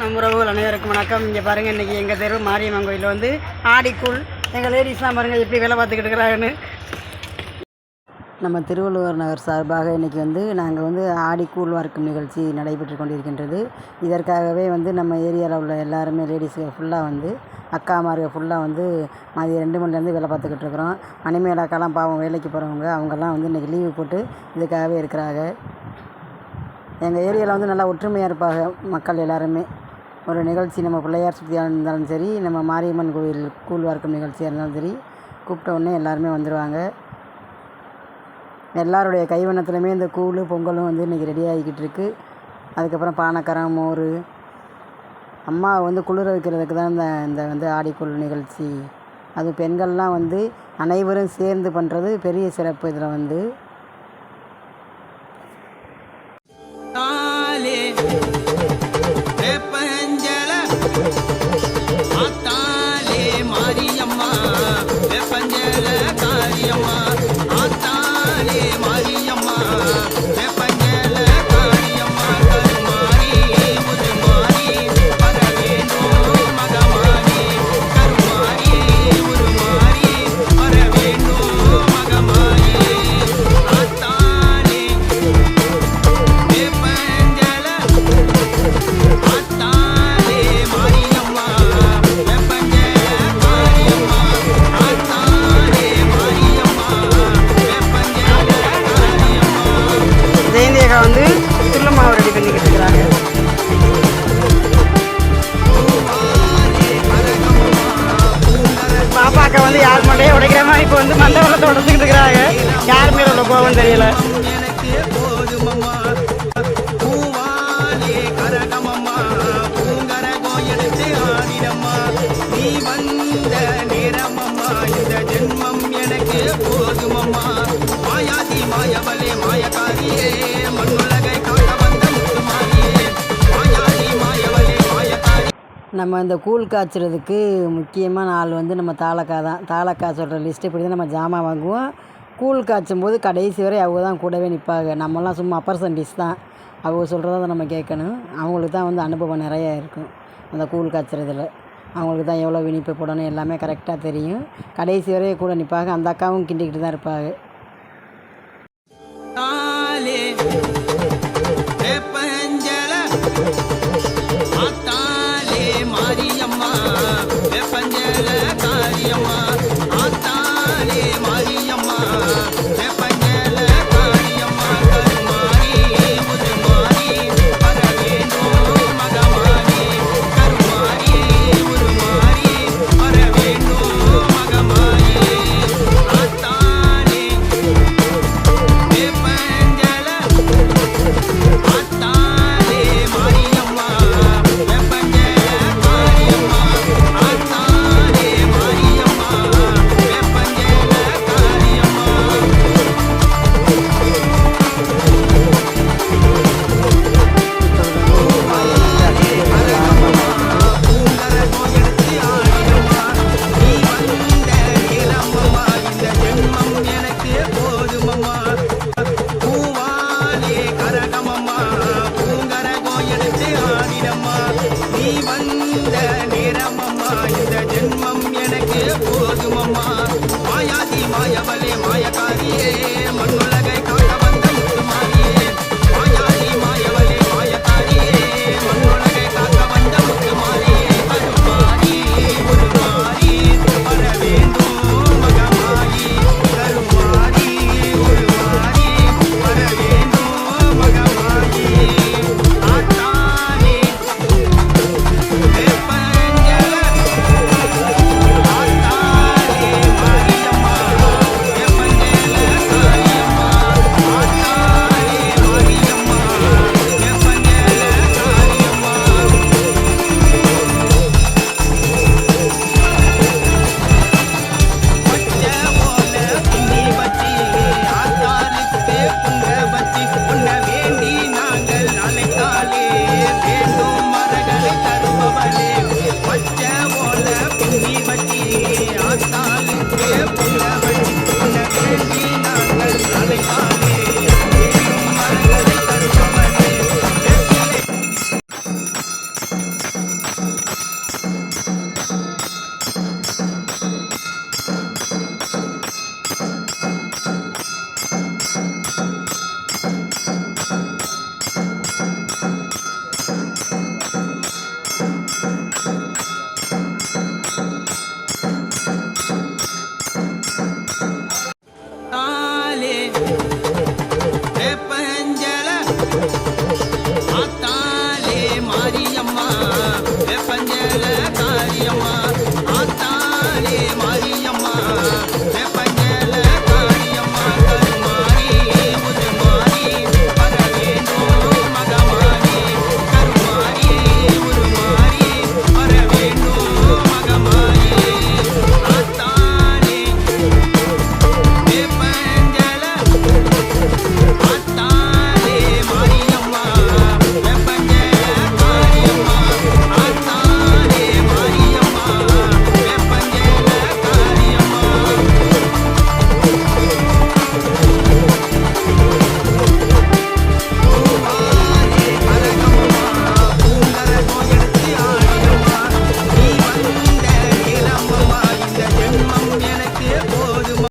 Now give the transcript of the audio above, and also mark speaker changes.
Speaker 1: நம்ம உறவுகள் அனைவருக்கும் வணக்கம். இங்கே பாருங்கள் இன்றைக்கி எங்கள் தெரு மாரியம்மன் கோயிலில் வந்து ஆடிக்கூழ் எங்கள் லேடிஸ்லாம் பாருங்கள் எப்படி வேலை பார்த்துக்கிட்டு இருக்கிறாங்கன்னு. நம்ம திருவள்ளுவர் நகர் சார்பாக இன்றைக்கி வந்து நாங்கள் வந்து ஆடிக்கூழ் வார்க்கும் நிகழ்ச்சி நடைபெற்று கொண்டிருக்கின்றது. இதற்காகவே வந்து நம்ம ஏரியாவில் உள்ள எல்லாருமே லேடிஸுங்க ஃபுல்லாக வந்து அக்காமார்கள் ஃபுல்லாக வந்து மதியம் ரெண்டு மணிலேருந்து வேலை பார்த்துக்கிட்டு இருக்கிறோம். மணிமேல் அக்காலாம் பாவம் வேலைக்கு போகிறவங்க அவங்கெல்லாம் வந்து இன்றைக்கி லீவு போட்டு இதுக்காகவே இருக்கிறாங்க. எங்கள் ஏரியாவில் வந்து நல்லா ஒற்றுமையாக இருப்பாங்க மக்கள் எல்லாருமே. ஒரு நிகழ்ச்சி நம்ம பிள்ளையார் சுற்றியாக இருந்தாலும் சரி நம்ம மாரியம்மன் கோவில் கூழ் வார்க்கும் நிகழ்ச்சியாக இருந்தாலும் சரி கூப்பிட்ட உடனே எல்லாருமே வந்துடுவாங்க எல்லாருடைய கைவண்ணத்துலையுமே இந்த கூழ் பொங்கலும் வந்து இன்றைக்கி ரெடி ஆகிக்கிட்டு இருக்குது அதுக்கப்புறம் பானக்கரம் மோர். அம்மாவை வந்து குளிர வைக்கிறதுக்கு தான் இந்த இந்த வந்து ஆடிக்குழு நிகழ்ச்சி. அது பெண்கள்லாம் வந்து அனைவரும் சேர்ந்து பண்ணுறது பெரிய சிறப்பு இதில் வந்து. வந்து யார் மண்டையே உடைக்கிற மாதிரி இப்போ வந்து மண்டை வெள்ளத்தை உடச்சிக்கிட்டு இருக்கிறாங்க. யார் மேல உள்ள கோவம் தெரியல.
Speaker 2: எனக்கு போதுமம்மா பூவாலே கரகமம்மா.
Speaker 1: நம்ம இந்த கூழ் காய்ச்சறதுக்கு முக்கியமான ஆள் வந்து நம்ம தாளக்கா தான். தாலக்காய் சொல்கிற லிஸ்ட்டு இப்படி தான் நம்ம ஜாமான் வாங்குவோம். கூழ் காய்ச்சும் போது கடைசி வரை அவங்க தான் கூடவே நிற்பாங்க நம்மலாம் சும்மா அப்பர்சன்டிஸ் தான். அவங்க சொல்கிறத தான் நம்ம கேட்கணும். அவங்களுக்கு தான் வந்து அனுபவம் நிறையா இருக்கும் அந்த கூழ் காய்ச்சறதுல. அவங்களுக்கு தான் எவ்வளோ இனிப்பு போடணும் எல்லாமே கரெக்டாக தெரியும். கடைசி வரையும் கூட நிற்பாங்க அந்த அக்காவும் கிண்டிக்கிட்டு தான் இருப்பாங்க.
Speaker 2: Thank you.